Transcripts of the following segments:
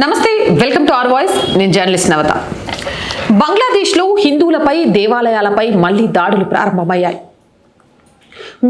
నమస్తే welcome to R voice. నేను journalist నవత. బంగ్లాదేశ్లో హిందువులపై దేవాలయాలపై మళ్ళీ దాడులు ప్రారంభమయ్యాయి.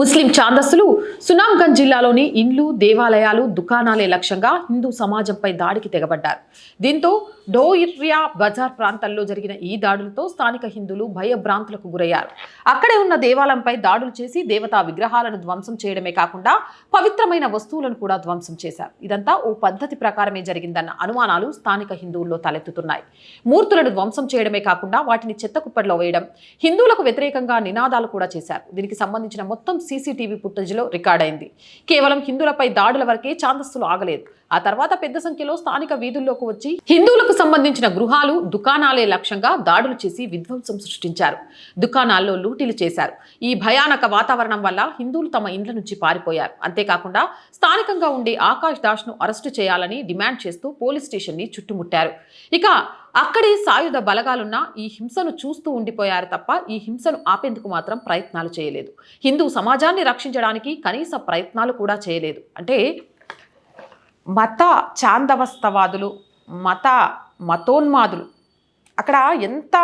ముస్లిం ఛాందస్సులు సునాంగంజ్ జిల్లాలోని ఇండ్లు దేవాలయాలు దుకాణాలే లక్ష్యంగా హిందూ సమాజంపై దాడికి తెగబడ్డారు. దీంతో డోయిర్యా బజార్ ప్రాంతాల్లో జరిగిన ఈ దాడులతో స్థానిక హిందువులు భయభ్రాంతులకు గురయ్యారు. అక్కడే ఉన్న దేవాలయంపై దాడులు చేసి దేవతా విగ్రహాలను ధ్వంసం చేయడమే కాకుండా పవిత్రమైన వస్తువులను కూడా ధ్వంసం చేశారు. ఇదంతా ఓ పద్ధతి ప్రకారమే జరిగిందన్న అనుమానాలు స్థానిక హిందువుల్లో తలెత్తుతున్నాయి. మూర్తులను ధ్వంసం చేయడమే కాకుండా వాటిని చెత్త కుప్పట్లో వేయడం హిందువులకు వ్యతిరేకంగా నినాదాలు కూడా చేశారు. దీనికి సంబంధించిన మొత్తం సీసీటీవీ ఫుటేజ్లో రికార్డ్ అయింది కేవలం హిందువులపై దాడుల వరకే ఛాందస్సులు ఆగలేదు. ఆ తర్వాత పెద్ద సంఖ్యలో స్థానిక వీధుల్లోకి వచ్చి హిందువులకు సంబంధించిన గృహాలు దుకాణాలే లక్ష్యంగా దాడులు చేసి విధ్వంసం సృష్టించారు. దుకాణాల్లో లూటీలు చేశారు. ఈ భయానక వాతావరణం వల్ల హిందువులు తమ ఇండ్ల నుంచి పారిపోయారు. అంతేకాకుండా స్థానికంగా ఉండే ఆకాష్ దాస్ను అరెస్టు చేయాలని డిమాండ్ చేస్తూ పోలీస్ స్టేషన్ని చుట్టుముట్టారు. ఇక అక్కడే సాయుధ బలగాలున్న ఈ హింసను చూస్తూ ఉండిపోయారు తప్ప ఈ హింసను ఆపేందుకు మాత్రం ప్రయత్నాలు చేయలేదు. హిందూ సమాజాన్ని రక్షించడానికి కనీస ప్రయత్నాలు కూడా చేయలేదు. అంటే మత చాందవస్తవాదులు మత మతోన్మాదులు. అక్కడ ఎంత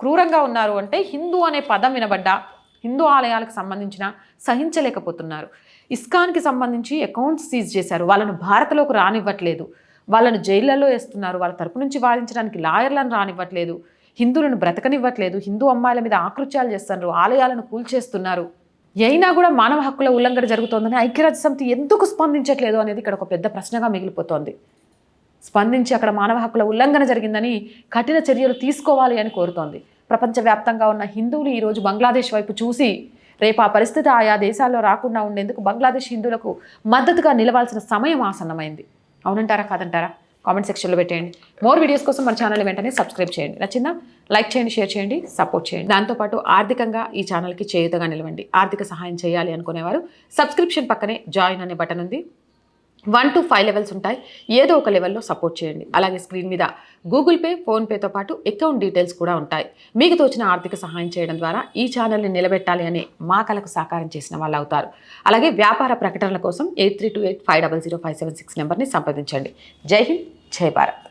క్రూరంగా ఉన్నారు అంటే హిందూ అనే పదం వినబడ్డా హిందూ ఆలయాలకు సంబంధించిన సహించలేకపోతున్నారు. ఇస్కాన్కి సంబంధించి అకౌంట్స్ సీజ్ చేశారు. వాళ్ళను భారత్లోకి రానివ్వట్లేదు. వాళ్ళను జైళ్ళలో వేస్తున్నారు. వాళ్ళ తరపు నుంచి వాదించడానికి లాయర్లను రానివ్వట్లేదు. హిందువులను బ్రతకనివ్వట్లేదు. హిందూ అమ్మాయిల మీద ఆకృత్యాలు చేస్తున్నారు. ఆలయాలను కూల్చేస్తున్నారు. అయినా కూడా మానవ హక్కుల ఉల్లంఘన జరుగుతోందని ఐక్యరాజ్య సమితి ఎందుకు స్పందించట్లేదు అనేది ఇక్కడ ఒక పెద్ద ప్రశ్నగా మిగిలిపోతోంది. స్పందించి అక్కడ మానవ హక్కుల ఉల్లంఘన జరిగిందని కఠిన చర్యలు తీసుకోవాలి అని కోరుతోంది. ప్రపంచవ్యాప్తంగా ఉన్న హిందువులు ఈరోజు బంగ్లాదేశ్ వైపు చూసి రేపు ఆ పరిస్థితి ఆయా దేశాల్లో రాకుండా ఉండేందుకు బంగ్లాదేశ్ హిందువులకు మద్దతుగా నిలవాల్సిన సమయం ఆసన్నమైంది. అవునంటారా కాదంటారా? కామెంట్ సెక్షన్లో పెట్టేయండి. మోర్ వీడియోస్ కోసం మన ఛానల్ వెంటనే సబ్స్క్రైబ్ చేయండి. నచ్చిందా? లైక్ చేయండి షేర్ చేయండి సపోర్ట్ చేయండి. దాంతోపాటు ఆర్థికంగా ఈ ఛానల్కి చేయుతగా నిలవండి. ఆర్థిక సహాయం చేయాలి అనుకునేవారు. సబ్స్క్రిప్షన్ పక్కనే జాయిన్ అనే బటన్ ఉంది. వన్ టు ఫైవ్ లెవెల్స్ ఉంటాయి. ఏదో ఒక లెవెల్లో సపోర్ట్ చేయండి. అలాగే స్క్రీన్ మీద గూగుల్ పే ఫోన్పేతో పాటు అకౌంట్ డీటెయిల్స్ కూడా ఉంటాయి. మీకు తోచిన ఆర్థిక సహాయం చేయడం ద్వారా ఈ ఛానల్ని నిలబెట్టాలి అనే మా కలకు సహకారం చేసిన వాళ్ళు అవుతారు. అలాగే వ్యాపార ప్రకటనల కోసం eight three two eight five double zero five seven six నెంబర్ని సంప్రదించండి. జై హింద్! జై భారత్